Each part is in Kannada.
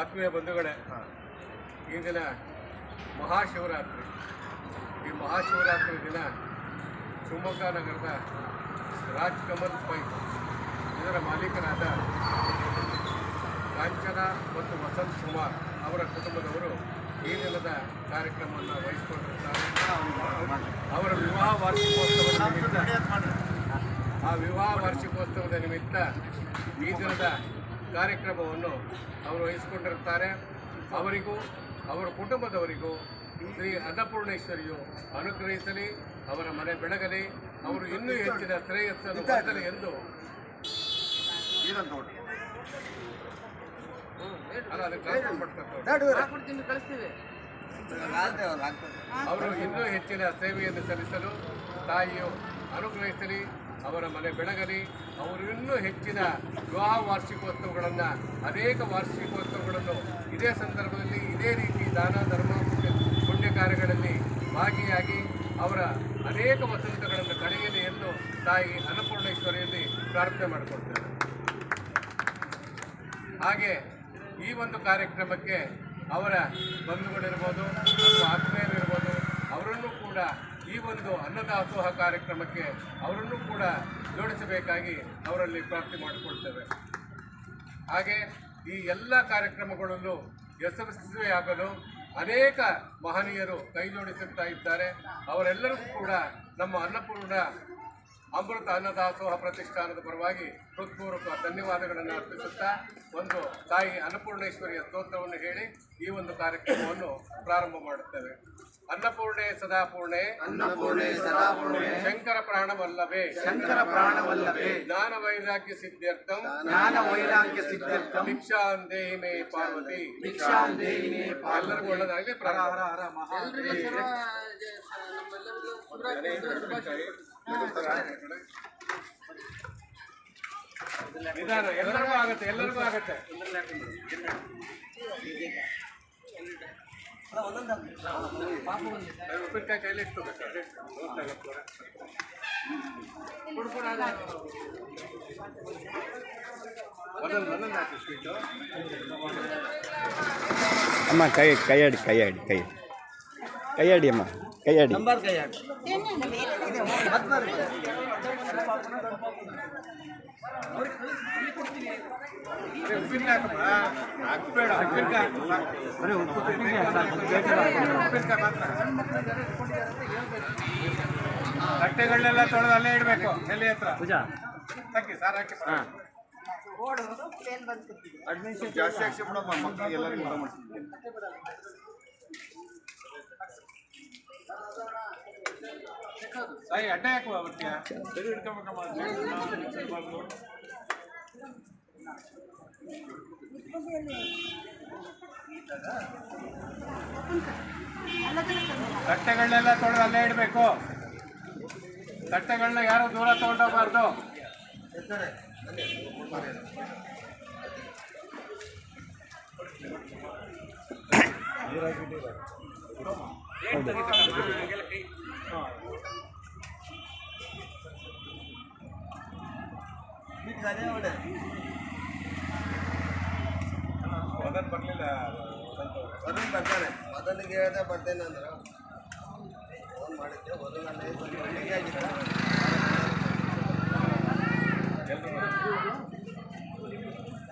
ಆತ್ಮೀಯ ಬಂಧುಗಳೇ ಈ ದಿನ ಮಹಾಶಿವರಾತ್ರಿ. ಈ ಮಹಾಶಿವರಾತ್ರಿ ದಿನ ಶಿವಮೊಗ್ಗ ನಗರದ ರಾಜ್ಕಮಲ್ ಪೈಪ್ ಪೈ ಇದರ ಮಾಲೀಕರಾದ ಕಾಂಚನ ಮತ್ತು ವಸಂತ್ ಕುಮಾರ್ ಅವರ ಕುಟುಂಬದವರು ಈ ದಿನದ ಕಾರ್ಯಕ್ರಮವನ್ನು ವಹಿಸಿಕೊಂಡಿರುತ್ತಾರೆ. ಅವರ ವಿವಾಹ ವಾರ್ಷಿಕೋತ್ಸವ ಆ ವಿವಾಹ ವಾರ್ಷಿಕೋತ್ಸವದ ನಿಮಿತ್ತ ಈ ದಿನದ ಕಾರ್ಯಕ್ರಮವನ್ನು ಅವರು ವಹಿಸಿಕೊಂಡಿರುತ್ತಾರೆ. ಅವರಿಗೂ ಅವರ ಕುಟುಂಬದವರಿಗೂ ಶ್ರೀ ಅನ್ನಪೂರ್ಣೇಶ್ವರಿಯು ಅನುಗ್ರಹಿಸಲಿ ಅವರ ಮನೆ ಬೆಳಗಲಿ ಅವರು ಇನ್ನೂ ಹೆಚ್ಚಿನ ಶ್ರೇಯಸ್ಸನ್ನು ಹೊಂದಲಿ ಎಂದು. ಅವರು ಇನ್ನೂ ಹೆಚ್ಚಿನ ಸೇವೆಯನ್ನು ಸಲ್ಲಿಸಲು ತಾಯಿಯು ಅನುಗ್ರಹಿಸಲಿ ಅವರ ಮನೆ ಬೆಳಗಲಿ ಅವರು ಇನ್ನೂ ಹೆಚ್ಚಿನ ವಿವಾಹ ವಾರ್ಷಿಕೋತ್ಸವಗಳನ್ನು, ಅನೇಕ ವಾರ್ಷಿಕೋತ್ಸವಗಳನ್ನು ಇದೇ ಸಂದರ್ಭದಲ್ಲಿ ಇದೇ ರೀತಿ ದಾನ, ಧರ್ಮ, ಪುಣ್ಯ ಪುಣ್ಯ ಕಾರ್ಯಗಳಲ್ಲಿ ಭಾಗಿಯಾಗಿ ಅವರ ಅನೇಕ ವಸಂತಗಳನ್ನು ಕಳೆಯಲಿ ಎಂದು ತಾಯಿ ಅನ್ನಪೂರ್ಣೇಶ್ವರಿಯಲ್ಲಿ ಪ್ರಾರ್ಥನೆ ಮಾಡಿಕೊಳ್ತೇವೆ ಹಾಗೆ ಈ ಒಂದು ಕಾರ್ಯಕ್ರಮಕ್ಕೆ ಅವರ ಬಂಧುಗಳಿರ್ಬೋದು ಅಥವಾ ಆತ್ಮೀಯರಿರ್ಬೋದು ಅವರನ್ನು ಕೂಡ ಈ ಒಂದು ಅನ್ನದಾಸೋಹ ಕಾರ್ಯಕ್ರಮಕ್ಕೆ ಅವರನ್ನು ಕೂಡ ಜೋಡಿಸಬೇಕಾಗಿ ಅವರಲ್ಲಿ ಪ್ರಾರ್ಥನೆ ಮಾಡಿಕೊಳ್ತೇವೆ. ಹಾಗೆ ಈ ಎಲ್ಲ ಕಾರ್ಯಕ್ರಮಗಳಲ್ಲೂ ಯಶಸ್ವಿಯಾಗಲು ಅನೇಕ ಮಹನೀಯರು ಕೈ ಜೋಡಿಸುತ್ತಾ ಇದ್ದಾರೆ. ಅವರೆಲ್ಲರಿಗೂ ಕೂಡ ನಮ್ಮ ಅನ್ನಪೂರ್ಣ ಅಮೃತ ಅನ್ನದಾಸೋಹ ಪ್ರತಿಷ್ಠಾನದ ಪರವಾಗಿ ಹೃತ್ಪೂರ್ವಕ ಧನ್ಯವಾದಗಳನ್ನು ಅರ್ಪಿಸುತ್ತಾ ಒಂದು ತಾಯಿ ಅನ್ನಪೂರ್ಣೇಶ್ವರಿಯ ಸ್ತೋತ್ರವನ್ನು ಹೇಳಿ ಈ ಒಂದು ಕಾರ್ಯಕ್ರಮವನ್ನು ಪ್ರಾರಂಭ ಮಾಡುತ್ತೇವೆ. ಅನ್ನಪೂರ್ಣೆ ಸದಾಪೂರ್ಣೆ. ಅನ್ನಪೂರ್ಣೆ ಸದಾಪೂರ್ಣೆ. ಶಂಕರ ಪ್ರಾಣವಲ್ಲವೇ ಶಂಕರ ಪ್ರಾಣವಲ್ಲವೇ ಜ್ಞಾನ ವೈರಾಗ್ಯ ಸಿದ್ಧ್ಯರ್ಥಂ. ಜ್ಞಾನ ವೈರಾಗ್ಯ ಸಿದ್ಧರ್ಥಂ ಭಿಕ್ಷಾಂದೇಹಿ ಮೇ ಪಾರ್ವತಿ. ಭಿಕ್ಷಾಂದೇಹಿನೇ ಎಲ್ಲರಿಗೂ ಒಳ್ಳೆದಾಗಲಿ ಪ್ರಾರಂಭ ನಿಧಾನ ಎಲ್ಲರಿಗೂ ಆಗತ್ತೆ ಎಲ್ಲರಿಗೂ ಆಗತ್ತೆ. ಉಪ್ಪಿನಕಾಯಿ ಕೈಲಿ ಇಟ್ಕೋಬೇಕು ಒಂದೊಂದು ಒಂದೊಂದು ಹಾಕಿ ಸ್ವೀಟು ಅಮ್ಮ, ಕೈ, ಕೈಯಾಡಿ ಕೈಯಾಡಿ, ಕೈ. ಕೈಯಾಡಿ ಅಮ್ಮ, ಕೈಯಾಡಿ. ನಂಬರ್ ತಟ್ಟೆಗಳನ್ನೆಲ್ಲ ತೊಳೆದು ಅಲ್ಲೇ ಇಡಬೇಕು ನೆಲೆ ಹತ್ರ. ಪೂಜಾ. ಹಾಕಿ ಸರ್ ಹಾಕಿ ಅಡ್ಮಿಷನ್ ಜಾಸ್ತಿ ಹಾಕ್ಸಿ ಬಿಡಮ್ಮ ಮಕ್ಕಳಿಗೆ ಎಲ್ಲರಿಗೂ ಊಟ ಮಾಡ್ತೀನಿ ಸಾಯಿ ಅಡ್ಡ ಹಾಕುವ ಅವತ್ತಿಗೆ? ಸರಿ ಹಿಡ್ಕೊಬೇಕಮ್ಮ ತಟ್ಟೆಗಳನ್ನೆಲ್ಲ ತೊಳೆದು ಅಲ್ಲೇ ಇಡಬೇಕು. ತಟ್ಟೆಗಳನ್ನ ಯಾರು ದೂರ ತಗೊಂಡೋಗ್ಬಾರ್ದು. ಮದನ್ ಬರಲಿಲ್ಲ. ವರುಣ್ ಬರ್ತಾನೆ. ಮೊದಲಿಗೆ ಹೇಳ್ದೆ ಬರ್ತೇನೆ ಅಂದ್ರೆ. ಫೋನ್ ಮಾಡಿದ್ದೆ. ವರುಣಲ್ಲಿ ರೆಡಿ ಆಗಿದ್ದ.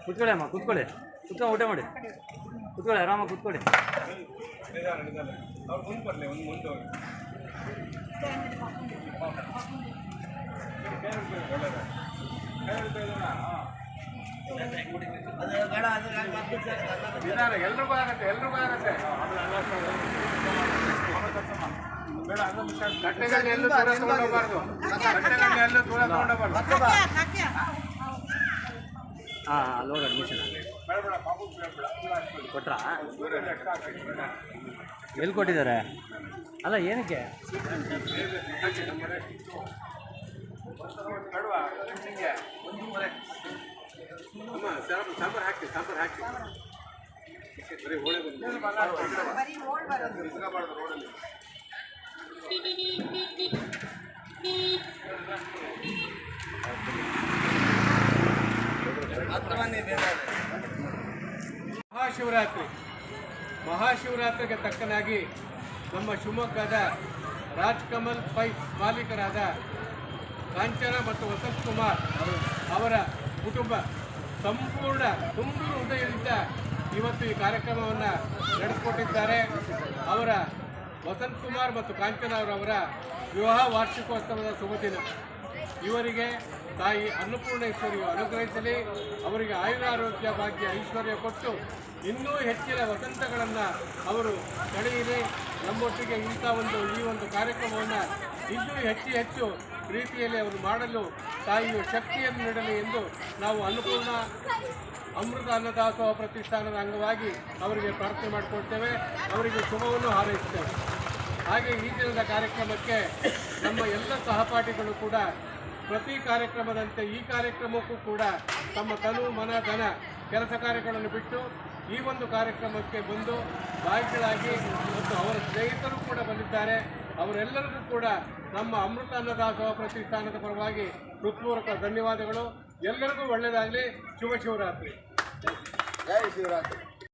ಕೂತ್ಕೊಳ್ಳಿ ಅಮ್ಮ ಕೂತ್ಕೊಳ್ಳಿ. ಕುತ್ಕೊಂಡು ಊಟ ಮಾಡಿ. ಕುತ್ಕೊಳ್ಳಿ ಆರಾಮ ಕೂತ್ಕೊಳ್ಳಿ. ಅವ್ರು ಮುಂದೆ ಬರಲಿ ಒಂದು ಮುಂದೆ ಹೋಗಿ ಬೇಡ ಅದು ನಾನು ಮತ್ತೆ ಸರ್ ನಿಧಾನ ಎಲ್ರಿಗೂ ಆಗತ್ತೆ ಎಲ್ರಿಗೂ ಆಗತ್ತೆ ಬೇಡ ಅದೊಂದು ತಟ್ಟೆಗಳನ್ನ ಎಲ್ಲೂ ದೂರ ತಗೊಂಡೋಗ್ಬಾರ್ದು. ತಟ್ಟೆಗಳನ್ನ ಎಲ್ಲೂ ದೂರ ತಗೊಂಡೋಗ್ಬಾರ್ದು. ಹಾಂ ಅಲ್ಲಿ ಹೋಗಿ ಅಡ್ಮಿಷನ್ ಕೊಟ್ರಾ? ಎಲ್ಲಿ ಕೊಟ್ಟಿದ್ದಾರೆ? ಅಲ್ಲ ಏನಕ್ಕೆ? ಸಾಂಬಾರು ಸಾಂಬಾರು ಹಾಕಿ ಸಾಂಬಾರು ಹಾಕಿ ಬರೀ ಹೋಳೆ ಬಂದು. ನಿಂತ್ಕೊಬಾರ್ದು ರೋಡಲ್ಲಿ. ಹತ್ರ ಬನ್ನಿ ಬೇಗ ಮಹಾ ಮಹಾಶಿವರಾತ್ರಿ. ಮಹಾಶಿವರಾತ್ರಿಗೆ ತಕ್ಕನಾಗಿ ನಮ್ಮ ಶಿವಮೊಗ್ಗದ ರಾಜ್ ಕಮಲ್ ಪೈಪ್ ಮಾಲೀಕರಾದ ಕಾಂಚನ ಮತ್ತು ವಸಂತ್ ಕುಮಾರ್ ಅವರ ಕುಟುಂಬ ಸಂಪೂರ್ಣ ತುಂಬ ಹೃದಯದಿಂದ ಇವತ್ತು ಈ ಕಾರ್ಯಕ್ರಮವನ್ನು ನಡೆಸಿಕೊಟ್ಟಿದ್ದಾರೆ. ಅವರ ವಸಂತ್ ಕುಮಾರ್ ಮತ್ತು ಕಾಂಚನ ಅವರವರ ವಿವಾಹ ವಾರ್ಷಿಕೋತ್ಸವದ ಶುಭ ದಿನ ಇವರಿಗೆ ತಾಯಿ ಅನ್ನಪೂರ್ಣೇಶ್ವರಿಯು ಅನುಗ್ರಹಿಸಲಿ, ಅವರಿಗೆ ಆಯುರಾರೋಗ್ಯ ಭಾಗ್ಯ ಐಶ್ವರ್ಯ ಕೊಟ್ಟು ಇನ್ನೂ ಹೆಚ್ಚಿನ ವಸಂತಗಳನ್ನು ಅವರು ತಡೆಯಿರಿ. ನಮ್ಮೊಟ್ಟಿಗೆ ಇಂಥ ಒಂದು ಈ ಒಂದು ಕಾರ್ಯಕ್ರಮವನ್ನು ಇನ್ನೂ ಹೆಚ್ಚು ಹೆಚ್ಚು ರೀತಿಯಲ್ಲಿ ಅವರು ಮಾಡಲು ತಾಯಿಯು ಶಕ್ತಿಯನ್ನು ನೀಡಲಿ ಎಂದು ನಾವು ಅನ್ನಪೂರ್ಣ ಅಮೃತ ಅನ್ನದಾಸೋಹ ಪ್ರತಿಷ್ಠಾನದ ಅಂಗವಾಗಿ ಅವರಿಗೆ ಪ್ರಾರ್ಥನೆ ಮಾಡಿಕೊಡ್ತೇವೆ ಅವರಿಗೆ ಶುಭವನ್ನು ಹಾರೈಸುತ್ತೇವೆ ಹಾಗೆ ಈ ದಿನದ ಕಾರ್ಯಕ್ರಮಕ್ಕೆ ನಮ್ಮ ಎಲ್ಲ ಸಹಪಾಠಿಗಳು ಕೂಡ ಪ್ರತಿ ಕಾರ್ಯಕ್ರಮದಂತೆ ಈ ಕಾರ್ಯಕ್ರಮಕ್ಕೂ ಕೂಡ ತಮ್ಮ ತನು ಮನ ಧನ ಕೆಲಸ ಕಾರ್ಯಗಳನ್ನು ಬಿಟ್ಟು ಈ ಒಂದು ಕಾರ್ಯಕ್ರಮಕ್ಕೆ ಬಂದು ಭಾಗಿಗಳಾಗಿ ಮತ್ತು ಅವರ ಸ್ನೇಹಿತರು ಕೂಡ ಬಂದಿದ್ದಾರೆ. ಅವರೆಲ್ಲರಿಗೂ ಕೂಡ ನಮ್ಮ ಅಮೃತ ಅನ್ನದಾಸೋಹ ಪ್ರತಿಷ್ಠಾನದ ಪರವಾಗಿ ಹೃತ್ಪೂರ್ವಕ ಧನ್ಯವಾದಗಳು. ಎಲ್ಲರಿಗೂ ಒಳ್ಳೆಯದಾಗಲಿ. ಶುಭ ಶಿವರಾತ್ರಿ. ಜೈ ಶಿವರಾತ್ರಿ.